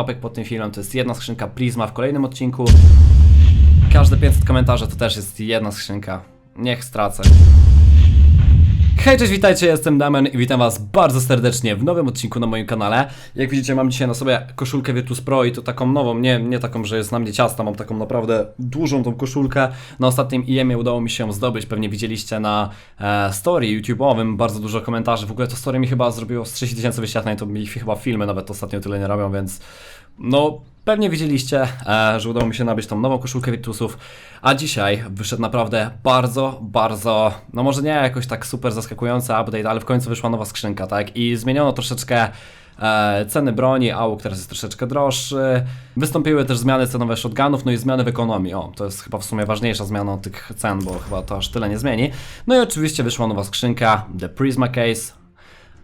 łapek pod tym filmem, to jest jedna skrzynka Prisma w kolejnym odcinku. Każde 500 komentarzy to też jest jedna skrzynka. Niech stracę. Hej, cześć, witajcie, jestem Damian i witam was bardzo serdecznie w nowym odcinku na moim kanale. Jak widzicie mam dzisiaj na sobie koszulkę Virtus Pro i to taką nową, nie, nie taką, że jest na mnie ciasta, mam taką naprawdę dużą tą koszulkę. Na ostatnim IEM-ie udało mi się zdobyć, pewnie widzieliście na e, story YouTube'owym, bardzo dużo komentarzy. W ogóle to story mi chyba zrobiło z 3000 wyświetleń, to mi chyba filmy nawet ostatnio tyle nie robią, więc no, pewnie widzieliście, e, że udało mi się nabyć tą nową koszulkę Virtusów, a dzisiaj wyszedł naprawdę bardzo, bardzo, no może nie jakoś tak super zaskakujący update, ale w końcu wyszła nowa skrzynka, tak? I zmieniono troszeczkę e, ceny broni, AUK teraz jest troszeczkę droższy. Wystąpiły też zmiany cenowe shotgunów, no i zmiany w ekonomii. O, to jest chyba w sumie ważniejsza zmiana od tych cen, bo chyba to aż tyle nie zmieni. No i oczywiście wyszła nowa skrzynka, The Prisma Case.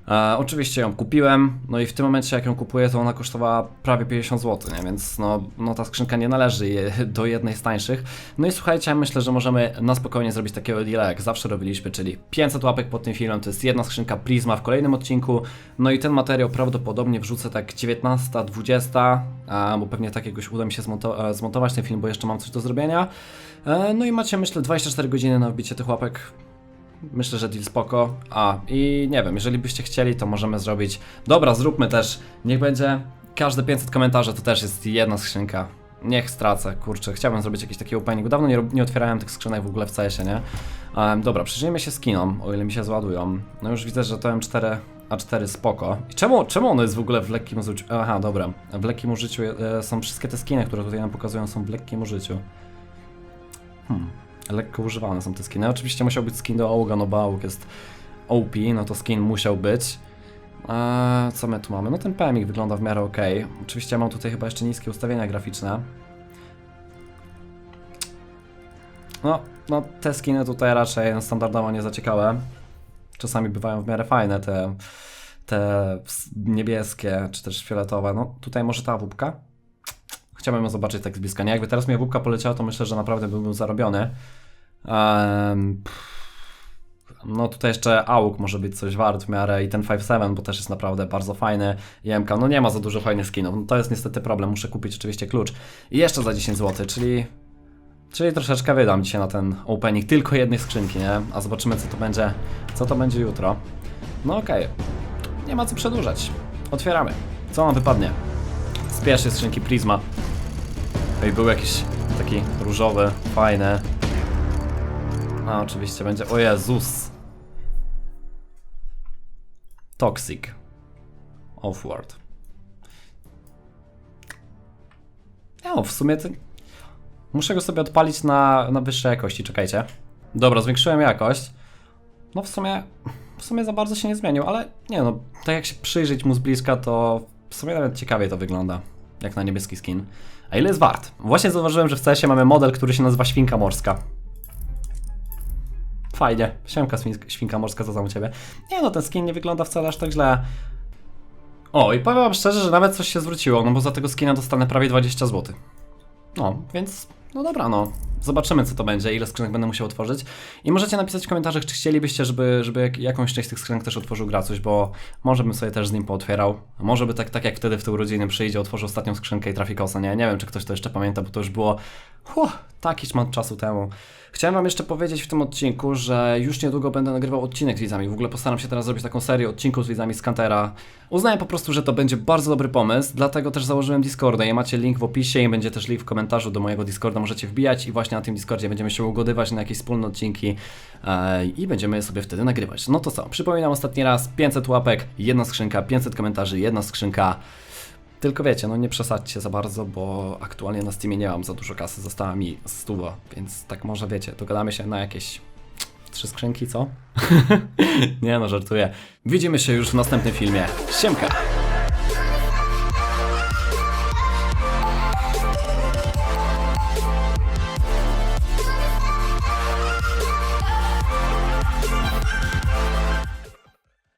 E, oczywiście ją kupiłem, no i w tym momencie jak ją kupuję, to ona kosztowała prawie 50 zł, nie? więc no, no ta skrzynka nie należy do jednej z tańszych. No i słuchajcie, myślę, że możemy na spokojnie zrobić takiego deala, jak zawsze robiliśmy, czyli 500 łapek pod tym filmem, to jest jedna skrzynka Prisma w kolejnym odcinku, no i ten materiał prawdopodobnie wrzucę tak 19, 20, a, bo pewnie tak jakoś uda mi się zmonto- e, zmontować ten film, bo jeszcze mam coś do zrobienia. E, no i macie, myślę, 24 godziny na wbicie tych łapek. Myślę, że deal spoko. A, i nie wiem, jeżeli byście chcieli, to możemy zrobić. Dobra, zróbmy też. Niech będzie każde 500 komentarzy, to też jest jedna skrzynka. Niech stracę, kurczę, chciałbym zrobić jakiś taki opening. Dawno nie, nie otwierałem tych skrzynek w ogóle w CS-ie, nie? Um, dobra, przyjrzyjmy się skinom, o ile mi się zładują. No już widzę, że to M4, A4 spoko. I czemu, czemu ono jest w ogóle w lekkim użyciu? Aha, dobra. W lekkim użyciu e, są wszystkie te skiny, które tutaj nam pokazują, są w lekkim użyciu. Hmm. Lekko używane są te skiny. Oczywiście musiał być skin do Auga, no bo Aug jest OP, no to skin musiał być. Co my tu mamy? No ten PMik wygląda w miarę ok. Oczywiście mam tutaj chyba jeszcze niskie ustawienia graficzne. No, no te skiny tutaj raczej standardowo nie za ciekawe. Czasami bywają w miarę fajne te, te niebieskie czy też fioletowe. No tutaj może ta wupka? Chciałbym ją zobaczyć tak z bliska. Nie, jakby teraz mi wupka poleciała, to myślę, że naprawdę byłbym zarobiony. Pff, no tutaj jeszcze AUK może być coś wart w miarę i ten 5.7, bo też jest naprawdę bardzo fajny. I MK, no nie ma za dużo fajnych skinów. No to jest niestety problem, muszę kupić oczywiście klucz. I jeszcze za 10 zł, czyli... Czyli troszeczkę wydam dzisiaj na ten opening tylko jednej skrzynki, nie? A zobaczymy co to będzie, co to będzie jutro. No okej, nie ma co przedłużać. Otwieramy. Co nam wypadnie? Z pierwszej skrzynki Prisma. Ej, był jakiś taki różowy, fajny. A oczywiście będzie. O Jezus! Toxic. Offward. No, w sumie to. Muszę go sobie odpalić na, na wyższej jakości, czekajcie. Dobra, zwiększyłem jakość. No w sumie. W sumie za bardzo się nie zmienił, ale nie no, tak jak się przyjrzeć mu z bliska, to w sumie nawet ciekawie to wygląda. Jak na niebieski skin. A ile jest wart? Właśnie zauważyłem, że w CS-ie mamy model, który się nazywa Świnka Morska. Fajnie. Siemka świnka morska, co tam u ciebie? Nie no, ten skin nie wygląda wcale aż tak źle. O, i powiem wam szczerze, że nawet coś się zwróciło, no bo za tego skina dostanę prawie 20 zł. No, więc no dobra, no. Zobaczymy, co to będzie, ile skrzynek będę musiał otworzyć. I możecie napisać w komentarzach, czy chcielibyście, żeby, żeby jak, jakąś część tych skrzynek też otworzył Gracuś, bo może bym sobie też z nim pootwierał. Może by tak, tak jak wtedy w te urodziny przyjdzie, otworzył ostatnią skrzynkę i trafi kosa, nie? Nie wiem, czy ktoś to jeszcze pamięta, bo to już było huh, taki szmat czasu temu. Chciałem wam jeszcze powiedzieć w tym odcinku, że już niedługo będę nagrywał odcinek z widzami. W ogóle postaram się teraz zrobić taką serię odcinków z widzami z Kantera. Uznałem po prostu, że to będzie bardzo dobry pomysł, dlatego też założyłem Discorda i macie link w opisie i będzie też link w komentarzu do mojego Discorda, możecie wbijać i właśnie na tym Discordzie będziemy się ugodywać na jakieś wspólne odcinki e, i będziemy sobie wtedy nagrywać. No to co, przypominam ostatni raz, 500 łapek, jedna skrzynka, 500 komentarzy, jedna skrzynka. Tylko wiecie, no nie przesadźcie za bardzo, bo aktualnie na Steamie nie mam za dużo kasy, została mi stuwa, więc tak może wiecie, dogadamy się na jakieś trzy skrzynki, co? nie no, żartuję. Widzimy się już w następnym filmie. Siemka!